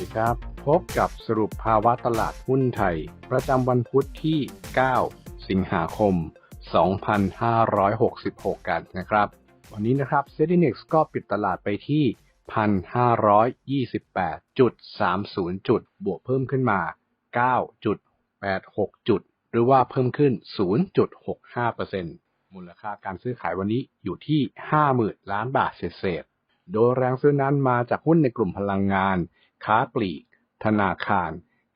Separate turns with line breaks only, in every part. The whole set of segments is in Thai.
ดีครับ พบกับสรุปภาวะตลาดหุ้นไทย ประจำวันพุธที่ 9 สิงหาคม 2566 กันนะครับ วันนี้นะครับ s e t i n e x ก็ปิดตลาดไปที่ 1,528.30 จุด บวกเพิ่มขึ้นมา 9.86 จุด หรือว่าเพิ่มขึ้น 0.65%มูลค่าการซื้อขายวันนี้อยู่ที่ 50,000 ล้านบาทเศษโดยแรงซื้อนั้นมาจากหุ้นในกลุ่มพลังงาน ค้าปลีก ธนาคาร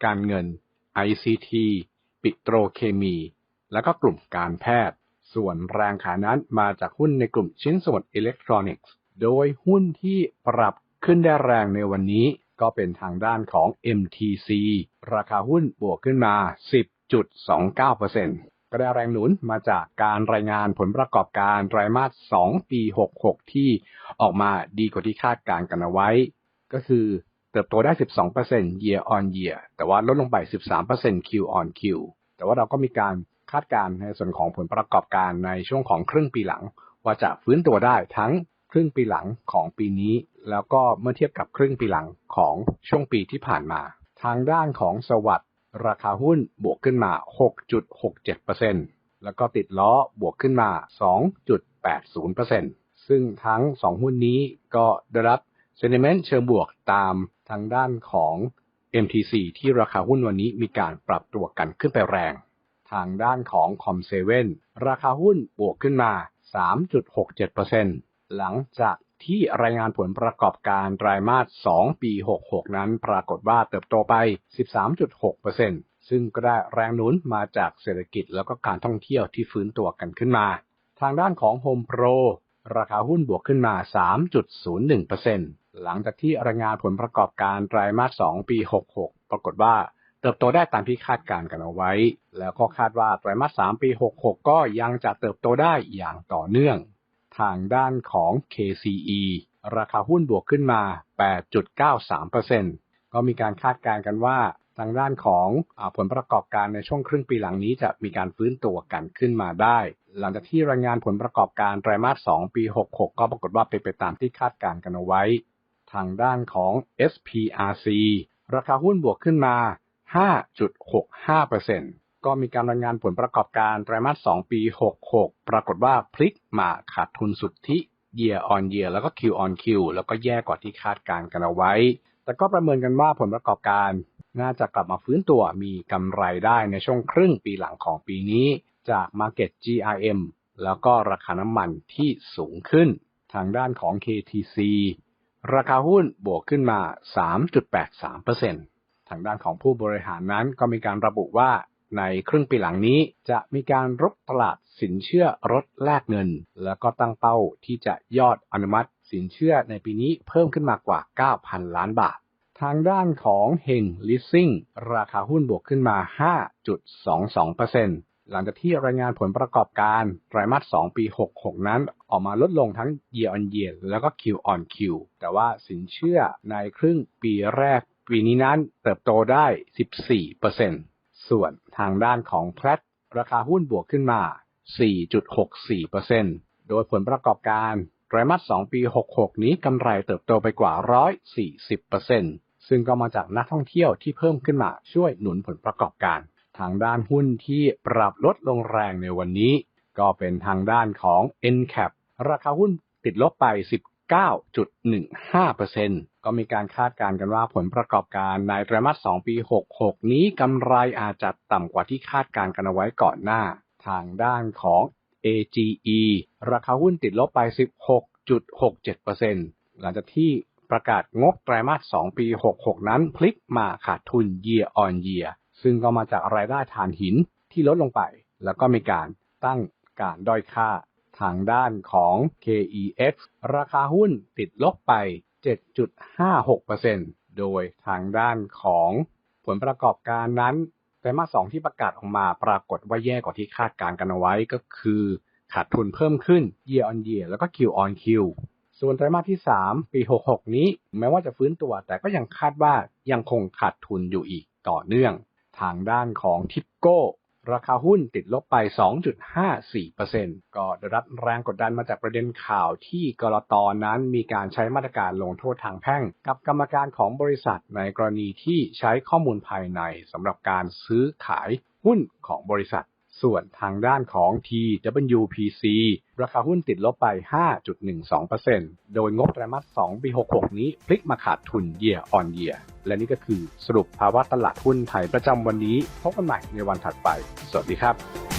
การเงิน ICT ปิโตรเคมี และก็กลุ่มการแพทย์ ส่วนแรงขายนั้นมาจากหุ้นในกลุ่มชิ้นส่วนอิเล็กทรอนิกส์ โดยหุ้นที่ปรับขึ้นได้แรงในวันนี้ก็เป็นทางด้านของ MTC ราคาหุ้นบวกขึ้นมา 10.29%ก็ได้แรงหนุนมาจากการรายงานผลประกอบการไตรมาส 2 ปี 66 ที่ออกมาดีกว่าที่คาดการณ์กันเอาไว้ ก็คือ เติบโตได้ 12% year on year แต่ว่าลดลงไป 13% Q on Q แต่ว่าเราก็มีการคาดการณ์ในส่วนของผลประกอบการในช่วงของครึ่งปีหลัง ว่าจะฟื้นตัวได้ทั้งครึ่งปีหลังของปีนี้ แล้วก็เมื่อเทียบกับครึ่งปีหลังของช่วงปีที่ผ่านมา ทางด้านของสวัสด์ราคาหุ้นบวกขึ้นมา 6.67%แล้วก็ติดล้อบวกขึ้นมา 2.80%ซึ่งทั้ง 2 หุ้นนี้ก็ได้รับ sentiment เชิงบวกตามทางด้านของ MTC ที่ราคาหุ้นวันนี้มีการปรับตัวกันขึ้นไปแรง ทางด้านของ Com7 ราคาหุ้นบวกขึ้นมา 3.67%หลังจากที่รายงานผลประกอบการไตรมาส 2 ปี 66 นั้นปรากฏว่าเติบโตไป 13.6%ซึ่งก็ได้แรงหนุนมาจากเศรษฐกิจแล้วก็การท่องเที่ยวที่ฟื้นตัวกันขึ้นมา ทางด้านของ Home Pro ราคาหุ้นบวกขึ้นมา 3.01% หลังจากที่รายงานผลประกอบการไตรมาส 2 ปี 66 ปรากฏว่าเติบโตได้ตามที่คาดการณ์กันเอาไว้ แล้วก็คาดว่าไตรมาส 3 ปี 66 ก็ยังจะเติบโตได้อย่างต่อเนื่อง ทางด้านของ KCE ราคาหุ้นบวกขึ้นมา 8.93%ก็มีการคาดการณ์กันว่าทางด้านของอผลประกอบการในช่วงครึ่งปีหลังนี้จะมีการฟื้นตัวกันขึ้นมาได้ หลังจากที่รายงานผลประกอบการไตรมาส 2 ปี 66 ก็ปรากฏว่าเป็นไปตามที่คาดการณ์กันเอาไว้ ทางด้านของ SPRC ราคาหุ้นบวกขึ้นมา 5.65%ก็มีการรายงานผลประกอบการไตรมาส 2 ปี 66 ปรากฏว่าพลิกมาขาดทุนสุทธิ year on year แล้วก็ Q on Q แล้วก็แย่กว่าที่คาดการณ์กันเอาไว้ แต่ก็ประเมินกันว่าผลประกอบการ น่าจะกลับมาฟื้นตัวมีกำไรได้ในช่วงครึ่งปีหลังของปีนี้ จาก Market GRM แล้วก็ราคาน้ำมันที่สูงขึ้น ทางด้านของ KTC ราคาหุ้นบวกขึ้นมา 3.83%ทางด้านของผู้บริหารนั้นก็มีการระบุว่าในครึ่งปีหลังนี้จะมีการรบตลาดสินเชื่อรถแลกเงิน แล้วก็ตั้งเป้าที่จะยอดอนุมัติสินเชื่อในปีนี้เพิ่มขึ้นมากว่า 9,000 ล้านบาท ทางด้านของเฮงลิสซิ่งราคาหุ้นบวกขึ้นมา 5.22% หลังจากที่รายงานผลประกอบการไตรมาส 2 ปี 66 นั้น ออกมาลดลงทั้ง year on year แล้วก็ Q on Q แต่ว่าสินเชื่อในครึ่งปีแรก ปีนี้นั้นเติบโตได้ 14%ส่วนทางด้านของแพลตราคาหุ้นบวกขึ้นมา 4.64%โดยผลประกอบการไตรมาส 2 ปี 66 นี้กำไรเติบโตไปกว่า 140%ซึ่งก็มาจากนักท่องเที่ยวที่เพิ่มขึ้นมาช่วยหนุนผลประกอบการ ทางด้านหุ้นที่ปรับลดลงแรงในวันนี้ ก็เป็นทางด้านของ NCAP ราคาหุ้นติดลบไป 19.15%ก็มีการคาดการณ์กันว่าผลประกอบการในไตรมาส 2 ปี 66 นี้กำไรอาจจะต่ำกว่าที่คาดการณ์กันเอาไว้ก่อนหน้า ทางด้านของ AGE ราคาหุ้นติดลบไป 16.67%หลังจากที่ประกาศงบไตรมาส 2 ปี 66 นั้นพลิกมาขาดทุน year on year ซึ่งก็มาจากรายได้ฐานหินที่ลดลงไป แล้วก็มีการตั้งการด้อยค่าทางด้านของ KEX ราคาหุ้นติดลบไป 7.56%โดยทางด้านของผลประกอบการนั้นไตรมาส2ที่ประกาศออกมาปรากฏว่าแย่กว่าที่คาดการณ์กันเอาไว้ก็คือ ขาดทุนเพิ่มขึ้น year on year แล้วก็ Q on Q ส่วนไตรมาสที่ 3 ปี 66 นี้ แม้ว่าจะฟื้นตัวแต่ก็ยังคาดว่ายังคงขาดทุนอยู่อีกต่อเนื่อง ทางด้านของทิปโก้ราคาหุ้นติดลบไป 2.54%ก็ได้รับแรงกดดันมาจากประเด็นข่าวที่กรตนั้นมีการใช้มาตรการลงโทษทางแพ่ง กับกรรมการของบริษัทในกรณีที่ใช้ข้อมูลภายในสำหรับการซื้อขายหุ้นของบริษัท ส่วนทางด้านของ TWPC ราคาหุ้นติดลบไป 5.12%โดยงบไตรมาส 2 ปี 66 นี้พลิกมาขาดทุนเยียร์ออนเยียร์และนี่ก็คือสรุปภาวะตลาดหุ้นไทยประจำวันนี้ พบกันใหม่ในวันถัดไป สวัสดีครับ